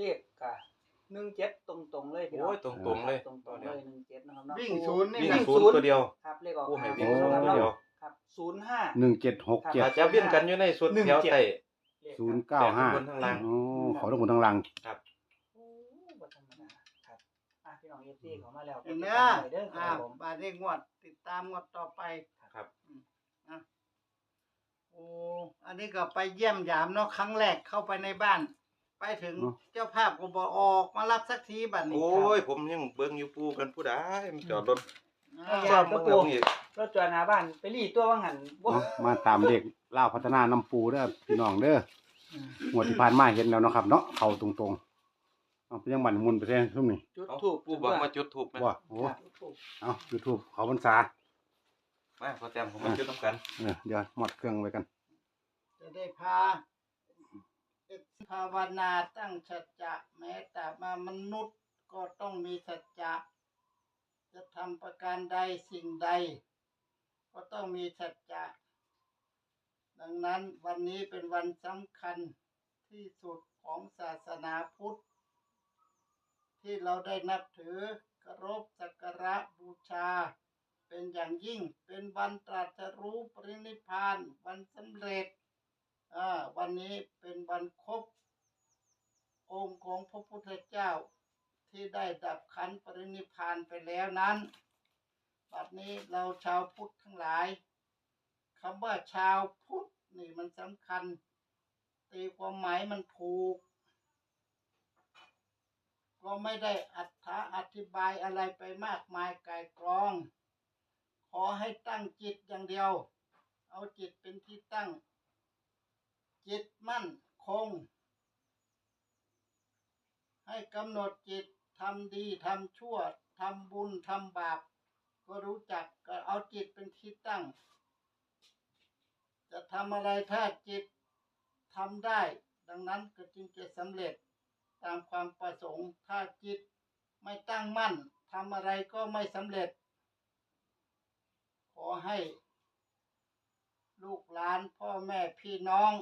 เลขกะหนึ่งเจ็ดตรงตรงๆเลยพี่น้องโอ้ยตรงๆเลยตรงตรงๆเลยหนึ่งเจ็ดนะครับเนาะวิ่งศูนย์นี่ วิ่งนะศูนย์ตัวเดียวครับเลขออกผู้ให้หาวิ่งศูนย์ศูนย์นะครับตัวเดียวเนาะครับศูนย์ห้า หนึ่งเจ็ดหกเจ็ดอาจจะเวียนกันอยู่ในสุดหนึ่งแถวเจ็ดใต้เลขศูนย์เก้าห้าแปดข้างบนข้างล่างโอ้ขอทุกคนทั้งหลังครับโอ้บ่ธรรมดาครับอะพี่น้องเอฟซีเขามาแล้วเห็นไหมติดตามหน่อยเด้อคอ่ารับผมบาดนี้งวด ติดตามงวดต่อไปครับโอ้อันนี้ก็ไปเยี่ยมยามเนาะครั้งแรกเข้าไปในบ้าน ไปถึงเนาะเจ้าภาพก็บอกออกมารับสักทีบัดนี้โอ้ย ผมยังเบิ่งอยู่ปูกันผู้ใดมันจอดรถอ่าซ่อมเบิ่งแล้วอีกรถจอดหน้าบ้านไปรีตัวว่างันบ่เนาะมาตามเด็กเล่าวพัฒนาน้ำปูเด้อพี่น้องเด้ออืมงวดที่ผ่านมาเห็นแล้วเนาะครับ เนาะเข้าตรงๆเอาไปยังบันมุนไปแท้ทุ่มนี่จุดเอาถูกปูบอกมาจุดถูกไหมว่าโอ้จุดถูกเอายูทูบเขาพรรษามาพอแต้มผมมาจุดต้องกันเออเดี๋ยวหมดเครื่องไว้กันจะได้พา ภาวนาตั้งสัจจะแม้แต่มามนุษย์ก็ต้องมีสัจจะ จะทำประการใดสิ่งใด ก็ต้องมีสัจจะ ดังนั้นวันนี้เป็นวันสำคัญที่สุดของศาสนาพุทธ ที่เราได้นับถือเคารพสักการะบูชา เป็นอย่างยิ่งเป็นวันตรัสรู้ปรินิพานวันสำเร็จ วันนี้เป็นวันครบ องค์ของพระพุทธเจ้าที่ได้ดับขันปรินิพานไปแล้วนั้น บัดนี้เราชาวพุทธทั้งหลายคำว่าชาวพุทธนี่มันสำคัญ ตีความหมายมันถูก ก็ไม่ได้อัถาอธิบายอะไรไปมากมายไกายกรอง ขอให้ตั้งจิตอย่างเดียว เอาจิตเป็นที่ตั้ง จิตมั่นคง ให้กำหนดจิตทำดีทำชั่วทำบุญทำบาป ก็รู้จักก็เอาจิตเป็นที่ตั้ง จะทำอะไรถ้าจิตทำได้ ดังนั้นก็จึงจะสำเร็จตามความประสงค์ถ้าจิตไม่ตั้งมั่นทำอะไรก็ไม่สำเร็จ ขอให้ ลูกหลานพ่อแม่พี่น้อง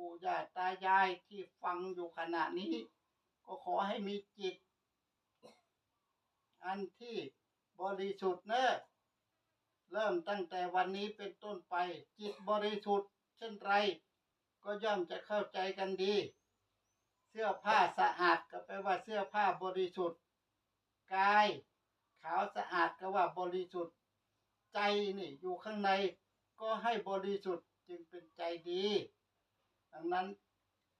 ปู่ย่าตายายที่ฟังอยู่ขณะนี้ ก็ขอให้มีจิต อันที่บริสุทธิ์เนอะเริ่มตั้งแต่วันนี้เป็นต้นไป จิตบริสุทธิ์ เช่นไร ก็ย่อมจะเข้าใจกันดี เสื้อผ้าสะอาดก็แปลว่าเสื้อผ้าบริสุทธิ์กาย ขาวสะอาดก็ว่าบริสุทธิ์ ใจนี่อยู่ข้างในก็ให้บริสุทธิ์จึงเป็นใจดี ดังนั้น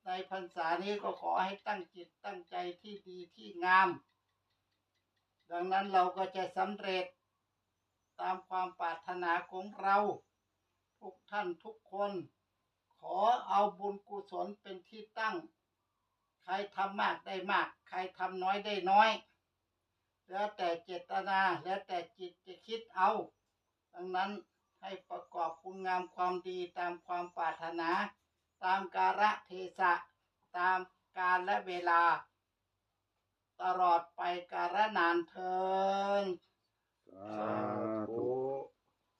ในพรรษานี้ก็ขอให้ตั้งจิตตั้งใจที่ดีที่งาม ดังนั้นเราก็จะสำเร็จตามความปรารถนาของเรา ทุกท่านทุกคน ขอเอาบุญกุศลเป็นที่ตั้ง ใครทำมากได้มาก ใครทำน้อยได้น้อย แล้วแต่เจตนาแล้วแต่จิตจะคิดเอา ดังนั้นให้ประกอบคุณงามความดีตามความปรารถนา ตามกาละเทศะ ตามกาลและเวลา ตลอดไปกาละนานเทิน สาธุ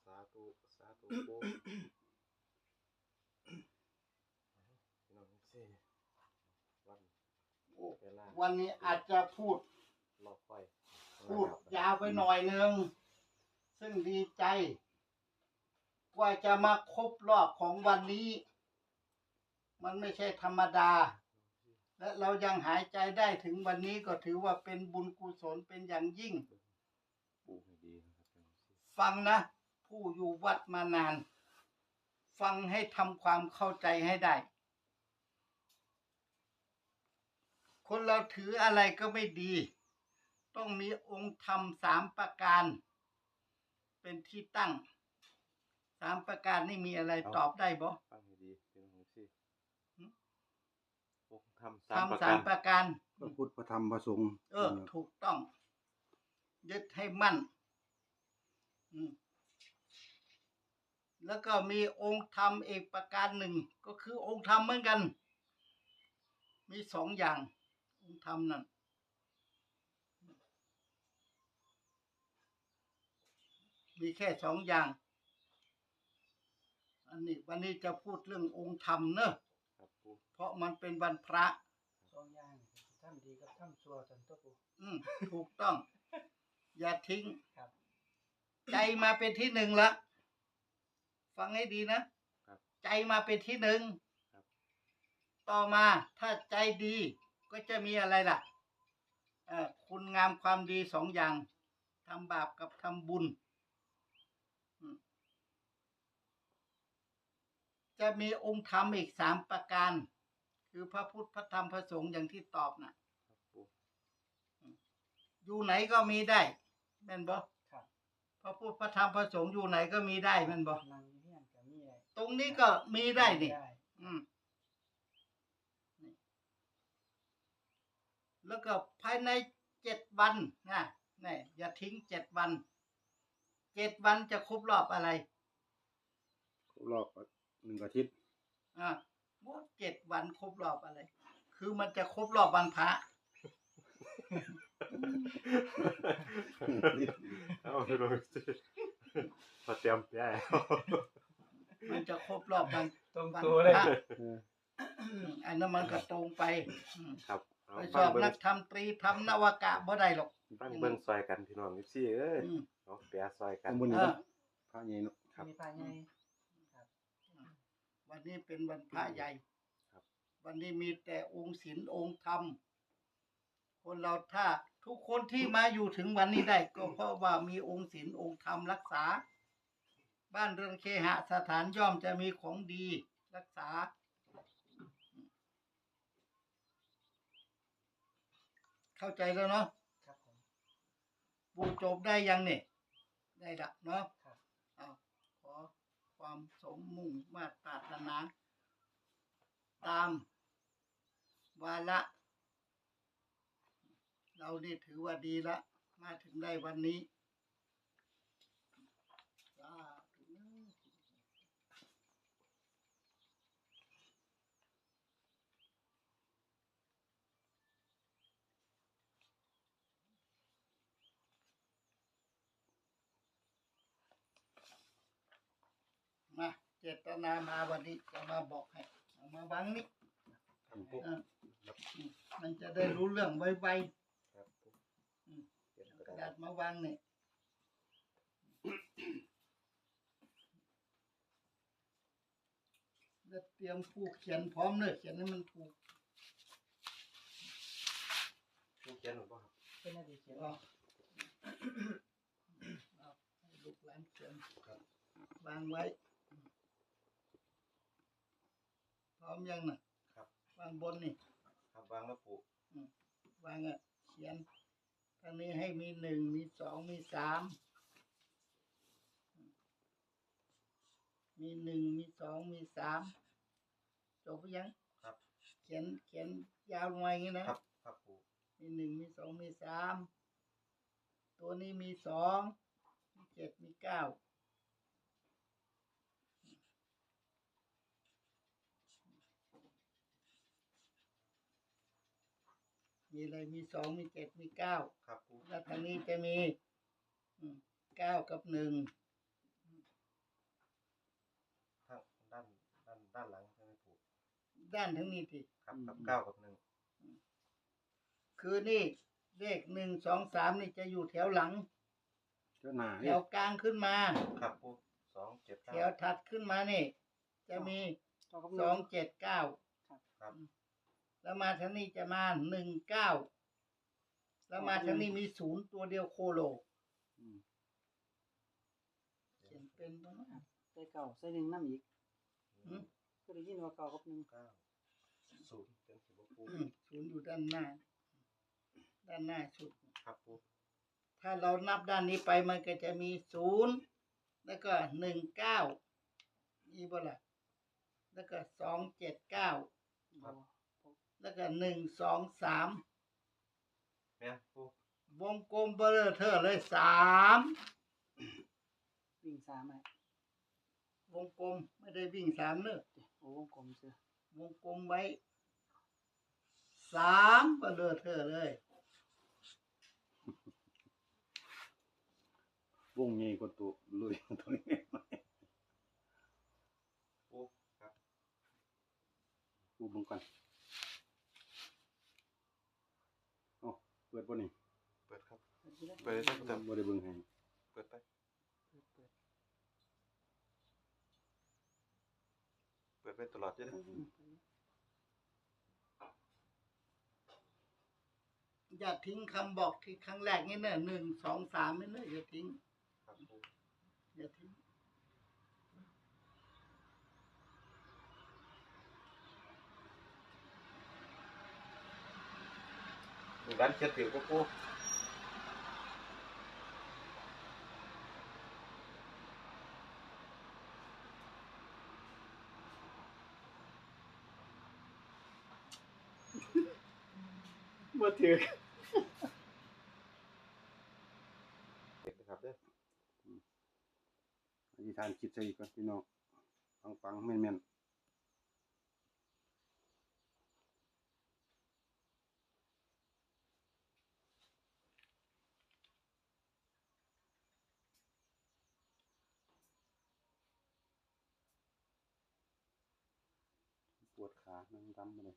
สาธุ สาธุปูพี่น้องสิวันเวลาวันนี้อาจจะพูด รอคอยพูดยาวไปหน่อยหนึ่งซึ่งดีใจ กว่าจะมาครบรอบของวันนี้ มันไม่ใช่ธรรมดา และเรายังหายใจได้ถึงวันนี้ก็ถือว่าเป็นบุญกุศลเป็นอย่างยิ่งปูให้ดีนะครับพี่น้องสิฟังนะ ผู้อยู่วัดมานาน ฟังให้ทำความเข้าใจให้ได้ คนเราถืออะไรก็ไม่ดี ต้องมีองค์ธรรมสามประการ เป็นที่ตั้งสามประการนี่มีอะไรตอบได้บ่ ฟังให้ดีพี่น้องสิ หืม องค์ ทำสามประทำสาการ มประการ พระพุทธพระธรรมพระสงฆ์เออ ถูกต้อง ยึดให้มั่นอืมแล้วก็มีองค์ธรรมอีกประการหนึ่ง ก็คือองค์ธรรมเหมือนกัน มีสองอย่าง องค์ธรรมนั่นมีแค่สองอย่าง อันนี้วันนี้จะพูดเรื่ององค์ธรรมเนอะครับ ปูเพราะมันเป็นวันพระ สองอย่างำดีกับทำชั่วสันตัวปูอืมถูกต้อง อย่าทิ้ง ครับ ใจมาเป็นที่หนึ่งละฟังให้ดีนะครับใจมาเป็นที่หนึ่งครับ ต่อมาถ้าใจดีก็จะมีอะไรล่ะเออคุณงามความดีสองอย่างทำบาปกับทำบุญอืม จะมีองค์ธรรมอีกสามประการ คือพระพุทธพระธรรมพระสงฆ์อย่างที่ตอบน่ะครับปูอยู่ไหนก็มีได้แม่นบ่ครับพระพุทธพระธรรมพระสงฆ์อยู่ไหนก็มีได้แม่นบ่นางอยู่เฮียนกับมีอะไรตรงนี้ก็มีได้นี่ได้อืมนี่แล้วก็ภายในเจ็ดวันนะนี่อย่าทิ้งเจ็ดวัน เจ็ดวันจะครบรอบอะไร ครบรอบ หนึ่งอาทิตย์อ่าว่าเจ็ดวันครบรอบอะไร คือมันจะครบรอบวันพระ เอาไปลงสิพอเตรียมแย่มันจะครบรอบวันตรงวันตัวเลยพระเอออืมอันนั้นมันก็ตรงไปอืมครับเอาไปสฟัองบเบิ่งนักทำตรีทำนวากะบ่ได้หรอกฟังเบิ่งซอยกันพี่น้องนี่สิเอ้ยอืม เอาแปะซอยกัน ข้างบนเอนี้อเนาะพระใหญ่เนาะ ครับ มีปลาใหญ่ วันนี้เป็นวันพระใหญ่ครับ วันนี้มีแต่องค์ศีลองค์ธรรม คนเราถ้าทุกคนที่มาอยู่ถึงวันนี้ได้ ก็เพราะว่ามีองค์ศีลองค์ธรรมรักษา บ้านเรือนเคหสถานย่อมจะมีของดีรักษาเข้าใจแล้วเนาะครับผมปูจบได้ยังเนี่ย ได้ละเนาะครับเอาขอ ความสมมุ่งมาตรฐานา ตามวาระเรานี่ถือว่าดีละ มาถึงได้วันนี้สาธุเนอะมา เจตนามาวันนี้จะมาบอกให้เอามาวังนี้ครับปูเอออืมมันจะได้รู้เรื่องไวครับปูอืมเขียนๆกกระระดาดาษษมาวางเนี่ยแล้วเตรียมผู้เขียนพร้อมเนอะเขียนให้มันถูกปูเขียนหรือเปล่าครับเป็นอะไรเขียนก็เอาให้ลูกหลานเขียนครับวางไว้ พร้ อมยังน่ะครับ วางบนนี่ ครับวางแล้วปูวางอะเขียนทางนี้ให้มีหนึ่งมีสองมีสามมีหนึ่งมีสองมีสามจบหรือยังครับ เขียนเขียนยาวลงมาอย่างนี้นะครับ ครับปูมีหนึ่งมีสองมีสามตัวนี้มีสองมีเจ็ดมีเก้า มีอะไรมีสองมีเจ็ดมีเก้าครับปูแล้วทางนี้จะมีอืมเก้ากับหนึ่งทางด้านด้านด้านหลังใช่ไหมปูด้านทั้งนี้ทีครับครับเก้ากับหนึ่งคือนี่เลขหนึ่งสองสามนี่จะอยู่แถวหลังเจ้าหน้าแถเนี่ยวกลางขึ้นมา ครับปูสองเจ็ดแถเก้าวถัดขึ้นมานี่ จะมีเจ้ากับสองเจ็ดเก้าครับ แล้วมาทางนี้จะมาหนึ่งเก้าแล้วมาทางนี้มีศูนย์ตัวเดียวโคโลอืมเขียนเป็นปะเนาะ ใส่เก่าใส่หนึ่งน้ำอีกอืม ก็ได้ยินว่าเก่ากับหนึ่งเก้าศูนย์เป็นสิบปูอืมศูนย์อยู่ด้านหน้า ด้านหน้าสุด ครับปูถ้าเรานับด้านนี้ไปมันก็จะมีศูนย์แล้วก็หนึ่งเก้านี่บ่ล่ะแล้วก็สองเจ็ดเก้าบ่ แล้วก็หนึ่งสองสามแม่นปูวงกลมเบลอเธอเลยสามวิ่งสามไหมวงกลมไม่ได้วิ่งสามเนอะโอ้วงกลมเสือวงกลมไว้สามเบลอเธอเลย วงใหญ่กว่าตัวเลยตัวนี้ปูครับกูเบิ่งก่อน ปิดบ่นี่เปิดครับ เปิดได้ครับบ่ได้เบิ่งให้เปิดไปเปิดไปตลอดจะได้อย่าทิ้งคำบอกที่ครั้งแรกนี่เนอะหนึ่งสองสามนี่เนอะอย่าทิ้งครับปูอย่าทิ้ง ร้านเขียนถือปูปูบ่ถือเก็บนะครับเด้ออธิษฐานจิตใส่อีกก่อนพี่น้องปังๆแม่นๆป วดขานั่งดำมาเลย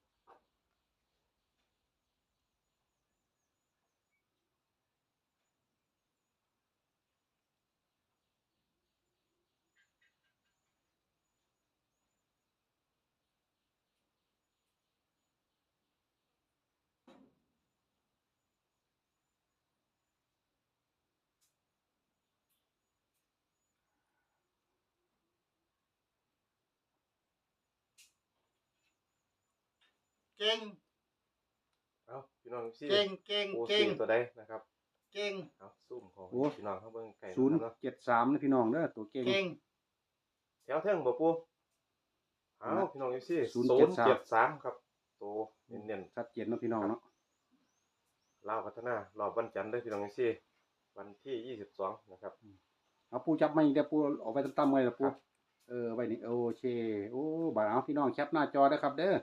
เก่ง เอาพี่น้องซี่เก่ง เก่งปูเก่สิงงตัวใดนะครับ เก่ง เอาซุ่มของโอ้ พี่น้องเขาเบิ่งไก่ศูนย์นะครับเนาะเจ็ดสามนะพี่น้องเด้อตัวเก่ง เก่ง แถวเทิงบ่ปูเอานะพี่น้องซี่ศูศูนนย์ย์เจ็เจ็ดดสามสามครับโตเน้นชัดเจนเนาะพี่น้องเนาะๆลาวพัฒนารอบวันจันทร์เด้อพี่น้องซี่วันที่ยี่สิบสองนะครับ เอาปูจับมาอีกเดี๋ยวปูเออกไปตั้มๆไว้ละปูครับ เออไว้นี่โอเคโอ้บาดเอาพี่น้องแคปหน้าจอได้อครับเด้อ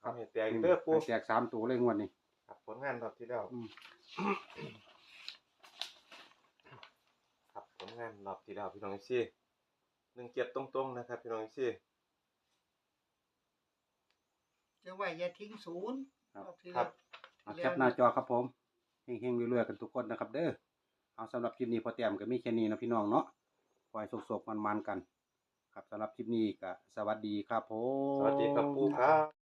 เอาให้แตกเด้อปูให้แจกสามตัวเลยงวดนี้ครับผลงานรอบที่แล้วอืมครับผลงานรอบที่แล้วพี่น้องซี่หนึ่งเจ็ดตรง ๆ นะครับ พี่น้องซี่จะว่าอย่าทิ้งศูนย์ครับเอาทีครัละบเอาแคปหน้าจอครับผมเฮงๆรวยๆกันทุกคนนะครับ เด้อเอาสำหรับคลิปนี้พอแต้มก็มีแค่นี้นะพี่น้องเนาะคอยโศกๆมันๆกัน ครับสำหรับคลิปนี้ก็สวัสดีครับผม สวัสดีครับปูครับ